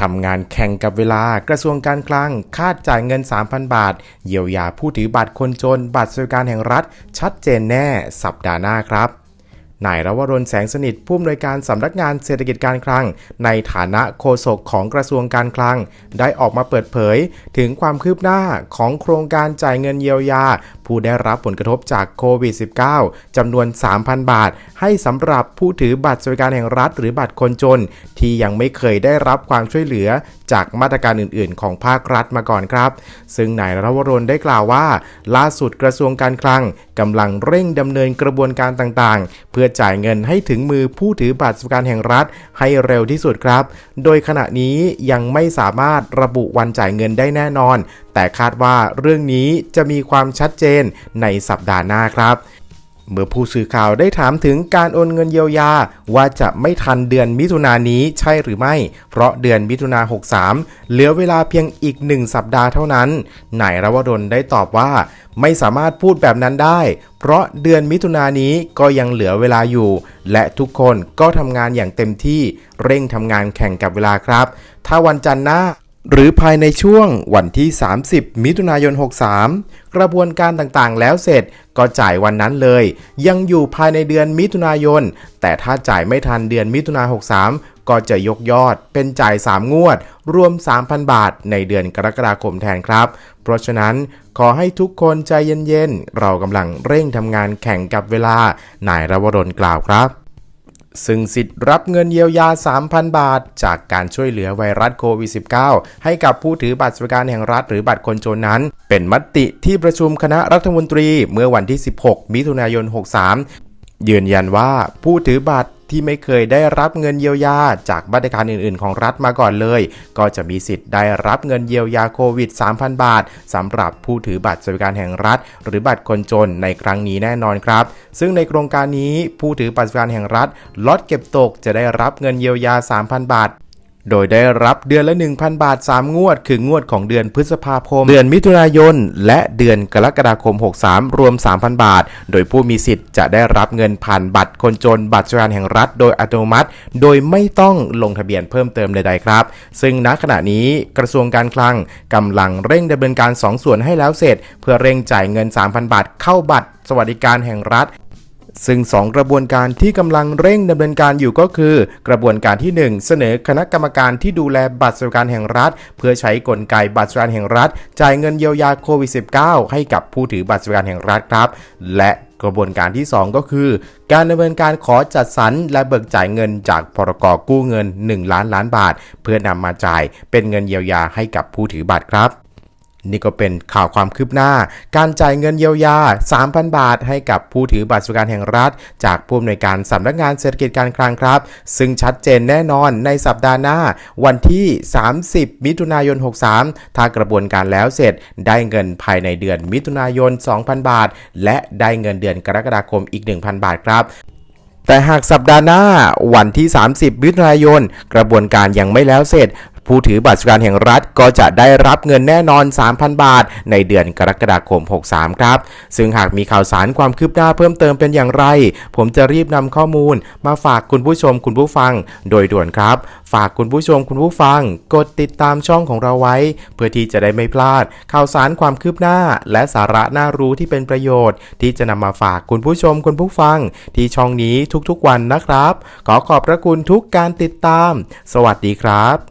ทำงานแข่งกับเวลากระทรวงการคลัง คาดจ่ายเงิน 3,000 บาท เยียวยาผู้ถือบัตรคนจน บัตรสวัสดิการแห่งรัฐ ชัดเจนแน่ สัปดาห์หน้าครับนายรวรนแสงสนิทผู้อำนวยการสำนักงานเศรษฐกิจการคลัง ในฐานะโฆษกของกระทรวงการคลัง ได้ออกมาเปิดเผย ถึงความคืบหน้าของโครงการจ่ายเงินเยียวยา ผู้ได้รับผลกระทบจากโควิด -19 จำนวน 3,000 บาท ให้สำหรับผู้ถือบัตรสวัสดิการแห่งรัฐ หรือบัตรคนจน ที่ยังไม่เคยได้รับความช่วยเหลือจากมาตรการอื่น ๆ ของภาครัฐมาก่อนครับ ซึ่งนายรวรนได้กล่าวว่า ล่าสุดกระทรวงการคลังกำลังเร่งดำเนินกระบวนการต่างๆ เพื่อจ่ายเงินให้ถึงมือผู้ถือบัตรสวัสดิการแห่งรัฐให้เร็วที่สุดครับ โดยขณะนี้ยังไม่สามารถระบุวันจ่ายเงินได้แน่นอน แต่คาดว่าเรื่องนี้จะมีความชัดเจนในสัปดาห์หน้าครับ เมื่อผู้สื่อข่าวได้ถามถึงการโอนเงินเยียวยา ว่าจะไม่ทันเดือนมิถุนายนนี้ใช่หรือไม่ เพราะเดือนมิถุนา63 เหลือเวลาเพียงอีกหนึ่งสัปดาห์เท่านั้นนายรวดลได้ตอบว่า ไม่สามารถพูดแบบนั้นได้ เพราะเดือนมิถุนายนนี้ก็ยังเหลือเวลาอยู่ และทุกคนก็ทำงานอย่างเต็มที่เร่งทำงานแข่งกับเวลาครับ ถ้าวันจันทร์หน้า หรือภายในช่วงวันที่ 30 มิถุนายน 63 กระบวนการต่างๆ แล้วเสร็จก็จ่ายวันนั้นเลย ยังอยู่ภายในเดือนมิถุนายน แต่ถ้าจ่ายไม่ทันเดือนมิถุนายน 63 ก็จะยกยอดเป็นจ่าย 3 งวด รวม 3,000 บาท ในเดือนกรกฎาคมแทนครับ เพราะฉะนั้นขอให้ทุกคนใจเย็นๆ เรากำลังเร่งทำงานแข่งกับเวลานายรวรนกล่าวครับ ซึ่งสิทธิ์รับเงินเยียวยา 3,000 บาท จากการช่วยเหลือไวรัสโควิด -19 ให้กับผู้ถือบัตรสวัสดิการแห่งรัฐหรือบัตรคนจนนั้น เป็นมติที่ประชุมคณะรัฐมนตรีเมื่อวันที่ 16 มิถุนายน 63 ยืนยันว่าผู้ถือบัตร ที่ไม่เคยได้รับเงินเยียวยาจากมาตรการอื่นๆ ของรัฐมาก่อนเลย ก็จะมีสิทธิ์ได้รับเงินเยียวยาโควิด 3,000 บาทสำหรับผู้ถือบัตรสวัสดิการแห่งรัฐ หรือบัตรคนจนในครั้งนี้แน่นอนครับ ซึ่งในโครงการนี้ผู้ถือบัตรสวัสดิการแห่งรัฐลดเก็บตกจะได้รับเงินเยียวยา 3,000 บาท โดยได้รับเดือนละ 1,000 บาท 3 งวด คืองวดของเดือนพฤษภาคม เดือนมิถุนายน และเดือนกรกฎาคม 63 รวม 3,000 บาท โดยผู้มีสิทธิ์จะได้รับเงินผ่านบัตรคนจน บัตรสวัสดิการแห่งรัฐ โดยอัตโนมัติ โดยไม่ต้องลงทะเบียนเพิ่มเติมใดๆครับ ซึ่งณขณะนี้กระทรวงการคลังกำลังเร่งดำเนินการ 2 ส่วนให้แล้วเสร็จ เพื่อเร่งจ่ายเงิน 3,000 บาท เข้าบัตรสวัสดิการแห่งรัฐ ซึ่ง 2 กระบวนการที่กำลังเร่งดำเนินการอยู่ก็คือ กระบวนการที่ 1 เสนอคณะกรรมการที่ดูแลบัตรสวัสดิการแห่งรัฐ เพื่อใช้กลไกบัตรสวัสดิการแห่งรัฐ จ่ายเงินเยียวยาโควิด -19 ให้กับผู้ถือบัตรสวัสดิการแห่งรัฐครับ และกระบวนการที่ 2 ก็คือ การดำเนินการขอจัดสรรและเบิกจ่ายเงินจากพรกกู้เงิน 1 ล้านล้านบาท เพื่อนำมาจ่ายเป็นเงินเยียวยาให้กับผู้ถือบัตรครับ นี่ก็เป็นข่าวความคืบหน้า การจ่ายเงินเยียวยา 3,000 บาท ให้กับผู้ถือบัตรสวัสดิการแห่งรัฐ จากผู้อำนวยการสำนักงานเศรษฐกิจการคลังครับ ซึ่งชัดเจนแน่นอนในสัปดาห์หน้า วันที่ 30 มิถุนายน 63 ถ้ากระบวนการแล้วเสร็จ ได้เงินภายในเดือนมิถุนายน 2,000 บาท และได้เงินเดือนกรกฎาคมอีก 1,000 บาทครับแต่หากสัปดาห์หน้าวันที่ 30มิถุนายน กระบวนการยังไม่แล้วเสร็จ ผู้ถือบัตรสวัสดิการแห่งรัฐก็จะได้รับเงินแน่นอน 3,000 บาท ในเดือนกรกฎาคม 63 ครับ ซึ่งหากมีข่าวสารความคืบหน้าเพิ่มเติมเป็นอย่างไร ผมจะรีบนำข้อมูล มาฝากคุณผู้ชมคุณผู้ฟัง โดยด่วนครับ ฝากคุณผู้ชมคุณผู้ฟัง กดติดตามช่องของเราไว้ เพื่อที่จะได้ไม่พลาด ข่าวสารความคืบหน้า และสาระน่ารู้ที่เป็นประโยชน์ ที่จะนำมาฝากคุณผู้ชมคุณผู้ฟัง ที่ช่องนี้ทุกๆวันนะครับ ขอขอบพระคุณทุกการติดตาม สวัสดีครับ